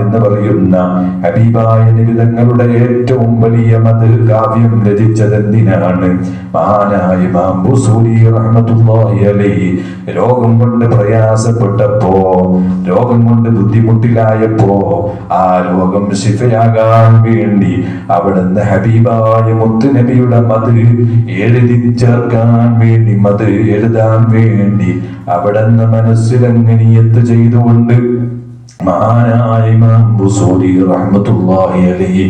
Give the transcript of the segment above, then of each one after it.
എന്ന് പറയുന്ന ഹബീബായ നിബിതങ്ങളുടെ ഏറ്റവും വലിയ മത് കാവ്യം രചിച്ചതെന്തിനാണ്? മഹാനായ രോഗം കൊണ്ട് പ്രയാസപ്പെട്ടപ്പോ രോഗം കൊണ്ട് ബുദ്ധിമുട്ടിലായപ്പോ ആ രോഗം ശിഫയാകാൻ വേണ്ടി അവിടുന്ന് ഹബീബായ മുത്തുനബിയുടെ മത് എഴുതി ചേർക്കാൻ വേണ്ടി മത് എഴുതാൻ വേണ്ടി അവിടുന്ന് മനസ്സിലങ്ങനിയത്ത് ചെയ്തുകൊണ്ട് മഹാനായ ഇമാം ബുസൂരി അലൈഹി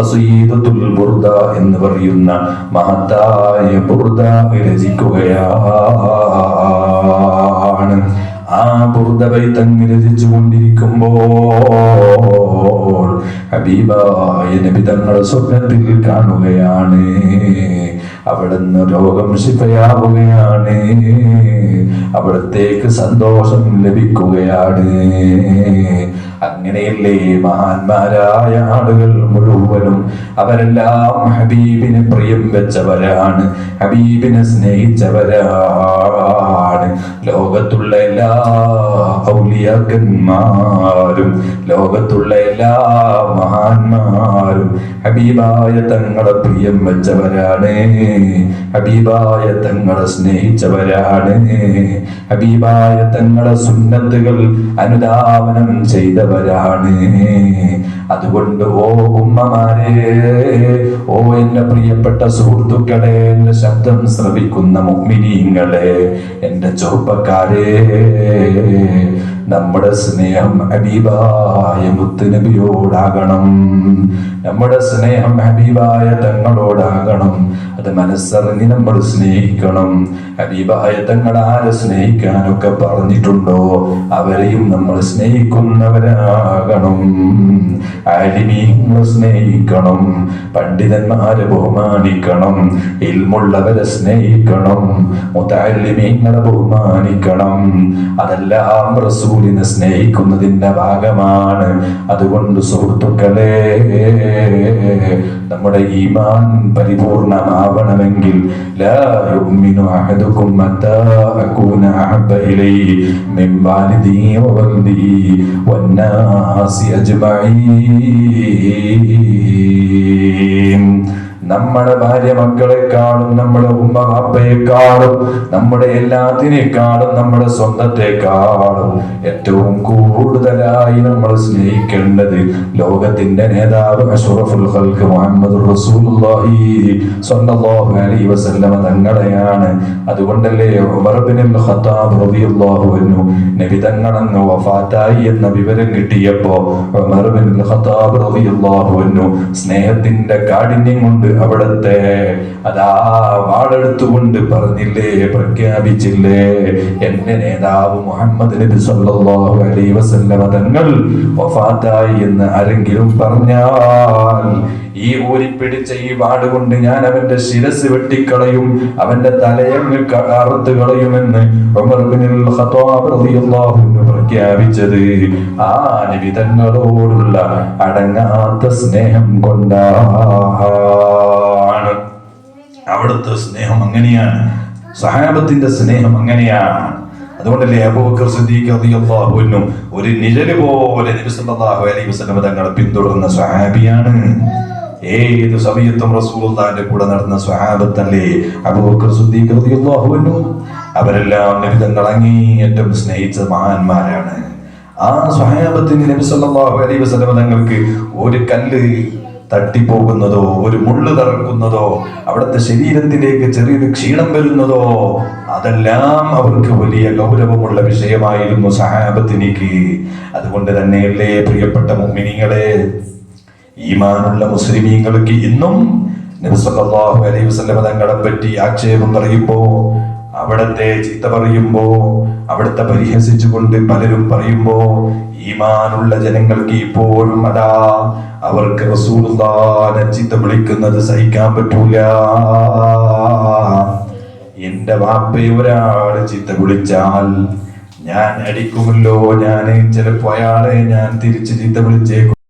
അസീദത്തുൽ ബുർദ എന്ന് പറയുന്ന മഹത്തായ ബുർദ രചിക്കുകയാണ് ആ ബുർദ ബൈത്തങ്ങ് രചിച്ചു കൊണ്ടിരിക്കുമ്പോൾ ഹബീബായ നബി തങ്ങളുടെ സ്വപ്നത്തിൽ കാണുകയാണ്. അവിടുന്ന് രോഗം ശിഫയാവുകയാണ്. അവിടത്തേക്ക് സന്തോഷം ലഭിക്കുകയാണ്. അങ്ങനെയല്ലേ മഹാന്മാരായ ആളുകൾ മുഴുവനും അവരെല്ലാം ഹബീബിന് പ്രിയം വെച്ചവരാണ് ഹബീബിനെ സ്നേഹിച്ചവരാണ്. ലോകത്തുള്ള എല്ലാ ഔലിയാക്കന്മാരും ലോകത്തുള്ള എല്ലാ മഹാന്മാരും ഹബീബായ തങ്ങളെ പ്രിയം വെച്ചവരാണ്. ഹബീബായ തങ്ങളെ സ്നേഹിച്ചവരാണ്. ഹബീബായ തങ്ങളെ സുന്നത്തുകൾ അനുധാവനം ചെയ്തവരാണ്. അതുകൊണ്ട് ഓ ഉമ്മമാരെ ഓ എന്റെ പ്രിയപ്പെട്ട സുഹൃത്തുക്കളെ എന്റെ ശബ്ദം ശ്രവിക്കുന്ന മുഗ്മിനീങ്ങളെ എന്റെ ചെറുപ്പക്കാരെ നമ്മുടെ സ്നേഹം ഹബീബായ മുത്തുനബിയോടാകണം. നമ്മുടെ സ്നേഹം ഹബീബായ തങ്ങളോടാകണം. അത് മനസ്സറിഞ്ഞ് നമ്മൾ സ്നേഹിക്കണം. ഹബീബായ തങ്ങൾ ആരെ സ്നേഹിക്കാനൊക്കെ പറഞ്ഞിട്ടുണ്ടോ? അവരെയും നമ്മൾ സ്നേഹിക്കുന്നവരാകണം. ആലിമീങ്ങളെ സ്നേഹിക്കണം? പണ്ഡിതന്മാരെ ബഹുമാനിക്കണം. ഇൽമുള്ളവരെ സ്നേഹിക്കണം. മുതാലിമീങ്ങളെ ബഹുമാനിക്കണം. അതെല്ലാം റസൂലിനെ സ്നേഹിക്കുന്നതിന്റെ ഭാഗമാണ്. അതുകൊണ്ട് സുഹൃത്തുക്കളെ നമ്മുടെ ഈമാൻ പരിപൂർണമാവണമെങ്കിൽ ലാ ഇലൈഹി മിൻ വന്നാസി അജ്മഈൻ. നമ്മുടെ ഭാര്യ മക്കളെക്കാളും നമ്മുടെ ഉമ്മ ബാപ്പയെക്കാളും നമ്മുടെ എല്ലാത്തിനേക്കാളും നമ്മുടെ സ്വന്തത്തെക്കാളും ഏറ്റവും കൂടുതലായി നമ്മൾ സ്നേഹിക്കേണ്ടത് ലോകത്തിന്റെ നേതാവ് അഷ്റഫുൽ ഖൽക്ക് മുഹമ്മദ് റസൂലുള്ളാഹി സ്വല്ലല്ലാഹു വസല്ലമ തങ്ങളെയാണ്. അതുകൊണ്ടല്ലേ ഉമർ ഇബ്നുൽ ഖത്താബ് റളിയല്ലാഹു നബി തങ്ങളങ്ങ് വഫാത്തായി എന്ന വിവരം കിട്ടിയപ്പോ ഉമർ ഇബ്നുൽ ഖത്താബ് റളിയല്ലാഹു സ്നേഹത്തിന്റെ കാഠിന്യം കൊണ്ട് അവിടത്തെ അതാ വാളെടുത്തുകൊണ്ട് പറഞ്ഞില്ലേ പ്രഖ്യാപിച്ചില്ലേ? എന്റെ നേതാവ് മുഹമ്മദ് നബി സല്ലല്ലാഹു അലൈഹി വസല്ലമ തങ്ങൾ വഫാത്തായി എന്ന് ആരെങ്കിലും പറഞ്ഞാൽ ഈ ഊരിപ്പിടിച്ച ഈ വാട് കൊണ്ട് ഞാൻ അവന്റെ ശിരസ് വെട്ടിക്കളയും അവന്റെ തലയങ്ങ് അറുത്ത് കളയുമെന്ന് പ്രഖ്യാപിച്ചത്. ആ നബി തങ്ങളോടുള്ള അടങ്ങാത്ത സ്നേഹം കൊണ്ടാണ്. അവിടുത്തെ സ്നേഹം അങ്ങനെയാണ്. സഹാബത്തിന്റെ സ്നേഹം അങ്ങനെയാണ്. അതുകൊണ്ടല്ലേ അബൂബക്കർ സിദ്ദീഖ് അൻഹു ഒരു നിഴൽ പോലെ അലൈഹി വസല്ലം തങ്ങളെ പിന്തുടർന്ന സഹാബിയാണ്. ഏത് സമയത്തും റസൂലുള്ളാഹിന്റെ കൂടെ നടന്ന സ്വഹാബത്തല്ലേ അബൂബക്കർ സിദ്ദീഖ് റളിയല്ലാഹു അവരെല്ലാം നബി തങ്ങൾ സ്നേഹിച്ച മഹാന്മാരാണ്. ആ സ്വഹാബത്തിന് നബി സല്ലല്ലാഹു അലൈഹി വസല്ലം തങ്ങൾക്ക് ഒരു കല്ല് തട്ടിപ്പോകുന്നതോ ഒരു മുള്ളു തറക്കുന്നതോ അവിടുത്തെ ശരീരത്തിലേക്ക് ചെറിയൊരു ക്ഷീണം വരുന്നതോ അതെല്ലാം അവർക്ക് വലിയ ഗൗരവമുള്ള വിഷയമായിരുന്നു സഹാബത്തിനിക്ക്. അതുകൊണ്ട് തന്നെയല്ലേ പ്രിയപ്പെട്ട മുമ്മിനികളെ ഈമാനുള്ള മുസ്ലിമീങ്ങൾക്ക് ഇന്നും നബി സല്ലല്ലാഹു അലൈഹി വസല്ലം തങ്ങളെ പറ്റി ആക്ഷേപം പറയുമ്പോ അവിടത്തെ ചീത്ത പറയുമ്പോ അവിടുത്തെ പരിഹസിച്ചുകൊണ്ട് പലരും പറയുമ്പോ ഈമാനുള്ള ജനങ്ങൾക്ക് ഇപ്പോഴും അതാ അവർക്ക് റസൂലുള്ളാഹിനെ ചീത്ത വിളിക്കുന്നത് സഹിക്കാൻ പറ്റൂല. എന്റെ വാപ്പയെ ഒരാൾ ചീത്ത വിളിച്ചാൽ ഞാൻ അടിക്കുമല്ലോ ഞാൻ ചിലപ്പോ അയാളെ ഞാൻ തിരിച്ച് ചീത്ത വിളിച്ചേക്കും.